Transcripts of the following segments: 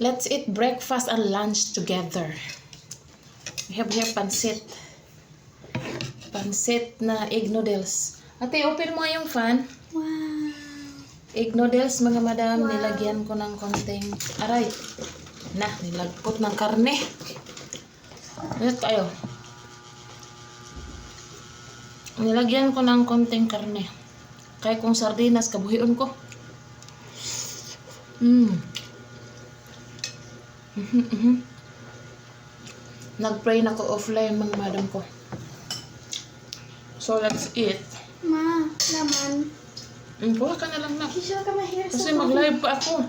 Let's eat breakfast and lunch together. We have here pansit. Pansit na egg noodles. Ate, open mo yung fan. Wow. Egg noodles, mga madam, Wow. nilagyan ko ng konting, aray, na, nilagpot ng karne. Ulit kayo. Nilagyan ko ng konting karne. Kaya kung sardinas, kabuhion ko. Mmm. Mhm, mhm. Nag-pray na ko offline mga madam ko. So, let's eat. Ma, naman. Mm, kuha ka na lang na. Kisha ka ma-hair Kasi mag-live pa ako.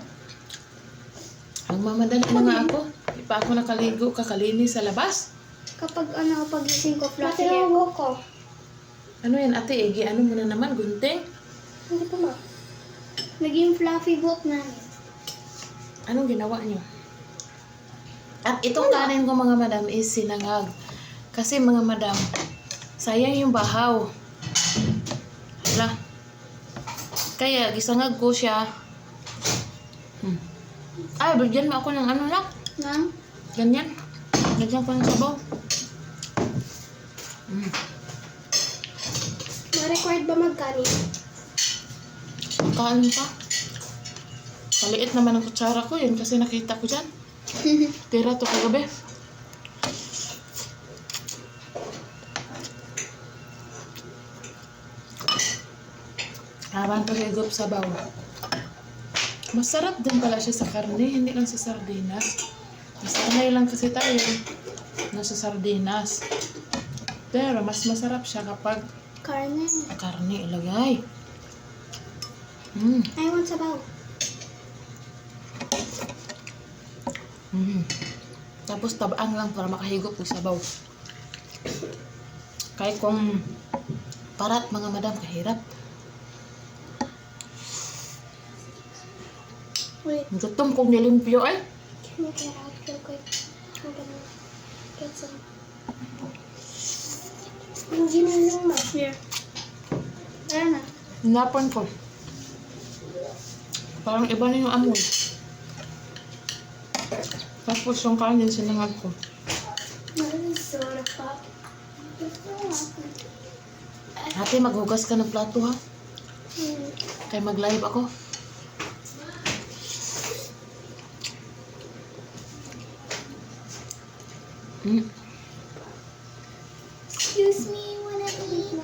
Ang mamadali na nga ako. Di pa ako nakaligo, kakalinis sa labas. Kapag ano, pagising ko, fluffy hair ko ko. Ano yan, ate Egi? Ano mo na naman, gunting? Hindi pa ma. Naging fluffy buhok namin. Anong ginawa niyo? At itong kanin ko mga madam is sinangag. Kasi mga madam, sayang yung bahaw. Hala. Kaya, gisangag ko siya. Hmm. Ay, bigyan mo ako ng ano lang. Nang? Ganyan. Ganyan ko ng sabaw. Mm. Ma-required ba magkanin? Kain pa. Maliit naman ang kutsara ko yun kasi nakita ko dyan. Tira to kagabi. Habang pag-higop sa baw. Masarap din pala siya sa karne, hindi lang sa sardinas. Masanay lang kasi tayo na sa sardinas. Pero mas masarap siya kapag Karne. karne ilagay. Mm. I want sabaw. Mm. Tapos tabaan lang para makahigop ng sabaw. Kaya kung parat mga madam, kahirap. Wait, Gutom kong nilimpyo ay. can you get out real quick? I'm gonna get some. Yung ginanong ma. Here. Tara na. Hinapan ko. Parang iba na yung amoy. Tapos yung kanin sinangag ko. Ate, maghugas ka ng plato ha. Kaya mag-live ako. Mm. Excuse me, wanna eat?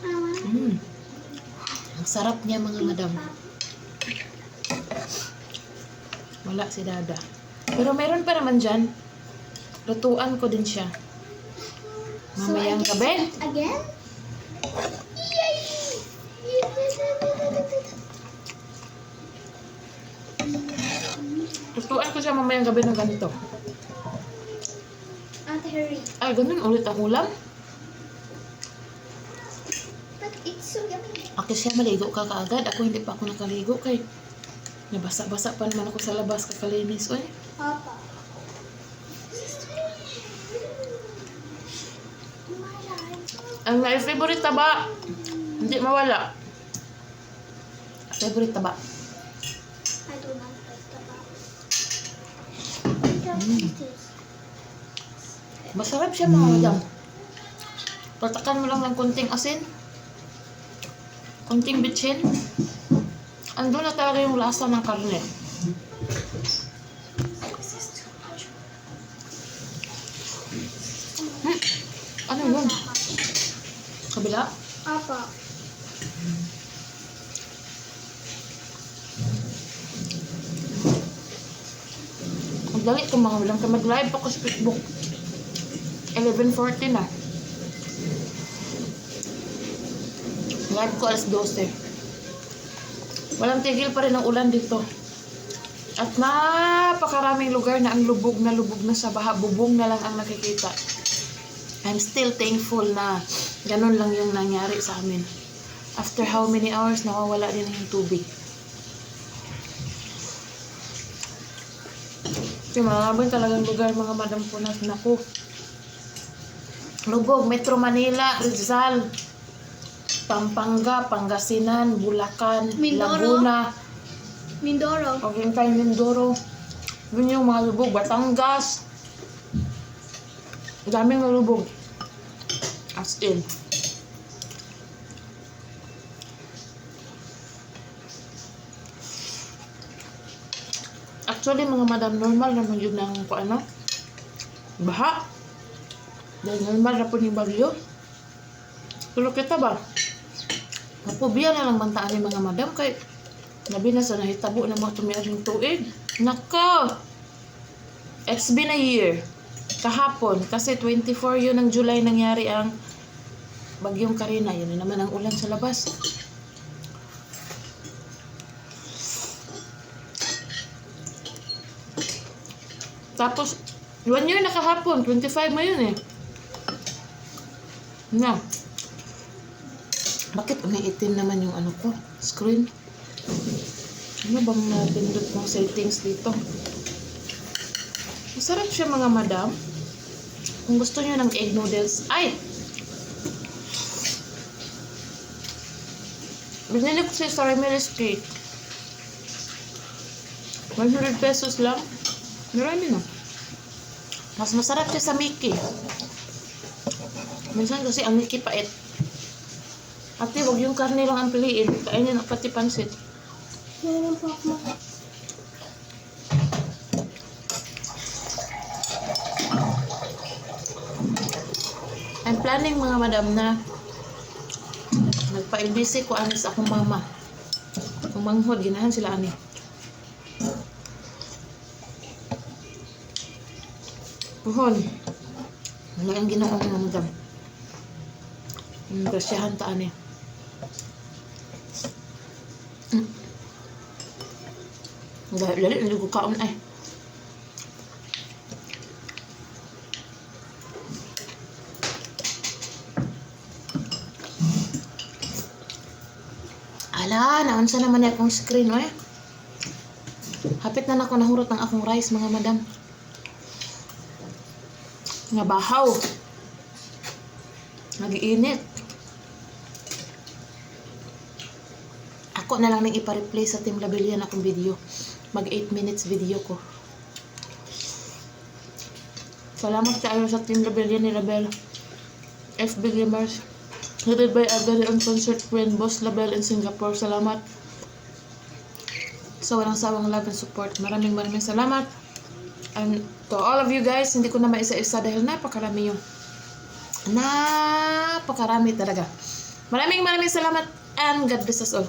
I wanna Mm. Ang sarap niya mga madam. Wala si Dada. Pero meron pa naman dyan. Lutuan ko din siya. Mamayang So, gabi. Again? Yay! Lutuan ko siya mamayang gabi ng ganito. Ate hurry. Ay, ganun ulit ang ulam. But it's so yummy. Ako siya maligo ka kaagad. Ako hindi pa ako nakaligo kay nabasa-basa pa naman ako sa labas kakalinis. Oy. Papa. Ang my favorite taba. Hindi mawala. Favorite taba. I do not like taba. Don't this. Masarap siya mga madam. Patakan mo lang ng konting asin. Konting bitchin. Ando na talaga yung lasa ng karne. Hmm. Ano yun? Kabila? Papa. Ang dali ko mga walang ka mag-live ako sa Facebook. 11.40 na. Live ko alas 12. Walang tigil pa rin ang ulan dito. At napakaraming lugar na ang lubog na lubog na sa baha. Bubong na lang ang nakikita. I'm still thankful na ganun lang yung nangyari sa amin. After how many hours, nawawala din yung tubig. Kasi marami talagang lugar mga madam po na naku. Lubog, Metro Manila, Rizal, Pampanga, Pangasinan, Bulacan, Mindoro. Laguna, Mindoro. Yung tayo Mindoro, yun yung mga lubog, Batangas. Daming lubog. As in. Actually, mga madam, normal naman yun ng kung ano, baha. Dahil normal na po yung bagyo. Pero kita ba, mapubiya na lang bantaan ni mga madam kay Nabi na sa nahitabo ng mga tumiyaring tuig. Nako! It's been a year. Kahapon. Kasi 24 yun ng July nangyari ang bagyong Karina. Yun na naman ang ulan sa labas. Tapos, one year na kahapon. 25 mo yun eh. Na. Bakit umiitim naman yung ano ko? Screen? Ano bang napindot mong settings dito? Masarap siya mga madam. Kung gusto niyo ng egg noodles, ay! Binili ko siya sa Ramirez Cake. 100 pesos lang. Marami na. Mas masarap siya sa Mickey. Minsan kasi ang Mickey pait. Ate, wag yung karne lang ang piliin. Kainin ang pati pansit. Meron po ako. I'm planning mga madam na nagpa-LBC ko ani sa akong mama. Kung manghod, ginahan sila ani. Puhon. Wala ang ginawa mga madam. Grasyahan ta ani. Mm. Dahil lali, hindi ko kaon ay. Ala, naunsa naman akong screen, oy. Hapit na nako nahurot ng akong rice, mga madam. Nga bahaw. Nag-iinit. Ako na lang nang ipa-replay sa Team Labelian akong video. Mag 8 minutes video ko. Salamat kayo sa Team Labelian ni Label. FB Gamers. Headed by very own concert friend, Boss Label in Singapore. Salamat sa walang sawang love and support. Maraming maraming salamat. And to all of you guys, hindi ko na maisa-isa dahil napakarami yung napakarami talaga. Maraming maraming salamat and God bless us all.